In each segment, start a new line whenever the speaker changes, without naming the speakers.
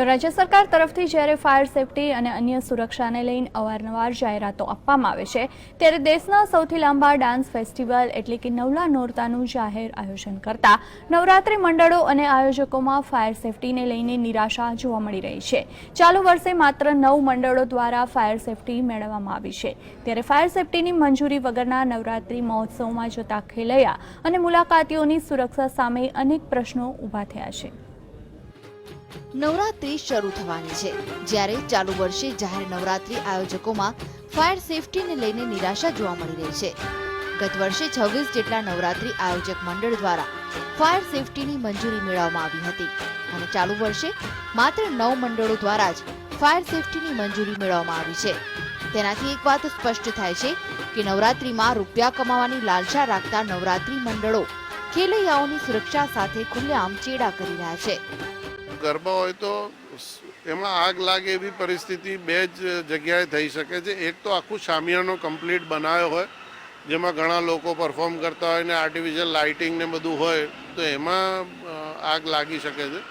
તો રાજ્ય સરકાર તરફથી જ્યારે ફાયર સેફટી અને અન્ય સુરક્ષાને લઈને અવારનવાર જાહેરાતો આપવામાં આવે છે, ત્યારે દેશના સૌથી લાંબા ડાન્સ ફેસ્ટિવલ એટલે કે નવલા નોરતાનું જાહેર આયોજન કરતા નવરાત્રિ મંડળો અને આયોજકોમાં ફાયર સેફટીને લઈને નિરાશા જોવા મળી રહી છે. ચાલુ વર્ષે માત્ર નવ મંડળો દ્વારા ફાયર સેફટી મેળવવામાં આવી છે. ત્યારે ફાયર સેફટીની મંજૂરી વગરના નવરાત્રિ મહોત્સવમાં જતા ખેલૈયા અને મુલાકાતીઓની સુરક્ષા સામે અનેક પ્રશ્નો ઊભા થયા છે.
નવરાત્રી શરૂ થવાની છે. જ્યારે ચાલુ વર્ષે જાહેર નવરાત્રી આયોજકોમાં ફાયર સેફટીને લઈને નિરાશા જોવા મળી રહી છે. ગત વર્ષે છવ્વીસ જેટલા નવરાત્રી આયોજક મંડળ દ્વારા ફાયર સેફટીની મંજૂરી મેળવવામાં આવી હતી. અને ચાલુ વર્ષે માત્ર નવ મંડળો દ્વારા જ ફાયર સેફટીની મંજૂરી મેળવવામાં આવી છે. તેનાથી એક વાત સ્પષ્ટ થાય છે કે નવરાત્રીમાં રૂપિયા કમાવાની લાલસા રાખતા નવરાત્રી મંડળો ખેલૈયાઓની સુરક્ષા સાથે ખુલ્લેઆમ ચેડા કરી રહ્યા છે.
ગરબા હોય તો એમાં આગ લાગે એવી પરિસ્થિતિ બે જ જગ્યાએ થઈ શકે છે. એક તો આખું શામિયાનો કમ્પ્લીટ બનાવ્યો હોય, જેમાં ઘણા લોકો પરફોર્મ કરતા હોય ને આર્ટિફિશિયલ લાઇટિંગ ને બધું હોય, તો એમાં આગ લાગી શકે છે.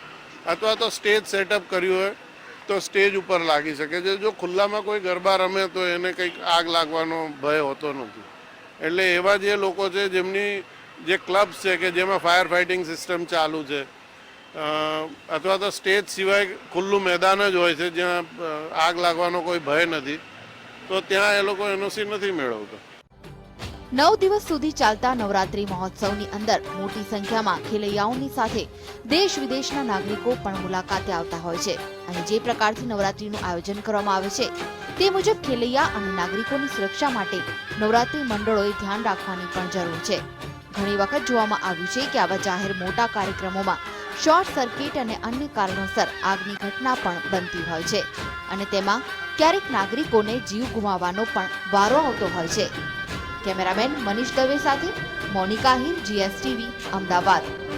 અથવા તો સ્ટેજ સેટઅપ કર્યું હોય, તો સ્ટેજ ઉપર લાગી શકે છે. જો ખુલ્લામાં કોઈ ગરબા રમે, તો એને કંઈક આગ લાગવાનો ભય હોતો નથી. એટલે એવા જે લોકો છે, જેમની જે ક્લબ્સ છે કે જેમાં ફાયર ફાઇટિંગ સિસ્ટમ ચાલુ છે અથવા તો સ્ટેજ સિવાય ખુલ્લું મેદાન જ હોય છે, જ્યાં આગ લાગવાનો કોઈ ભય નથી, તો ત્યાં એ લોકો એનઓસી નથી મેળવતો.
નવ દિવસ સુધી ચાલતા નવરાત્રી મહોત્સવની અંદર મોટી સંખ્યામાં ખેલૈયાઓની સાથે દેશ વિદેશના નાગરિકો પણ મુલાકાતે આવતા હોય છે. અને જે પ્રકારથી નવરાત્રીનું આયોજન કરવામાં આવે છે, તે મુજબ ખેલૈયા અને નાગરિકોની સુરક્ષા માટે નવરાત્રી મંડળોએ ધ્યાન રાખવાની પણ જરૂર છે. ઘણી વખત જોવામાં આવ્યું છે કે આવા જાહેર મોટા કાર્યક્રમોમાં શોર્ટ સર્કિટ અને અન્ય કારણોસર આગની ઘટના પણ બનતી હોય છે. અને તેમાં ક્યારેક નાગરિકોને જીવ ગુમાવવાનો પણ વારો આવતો હોય છે. કેમેરામેન મનીષ દવે સાથે મોનિકા હિર જીએસટીવી અમદાવાદ.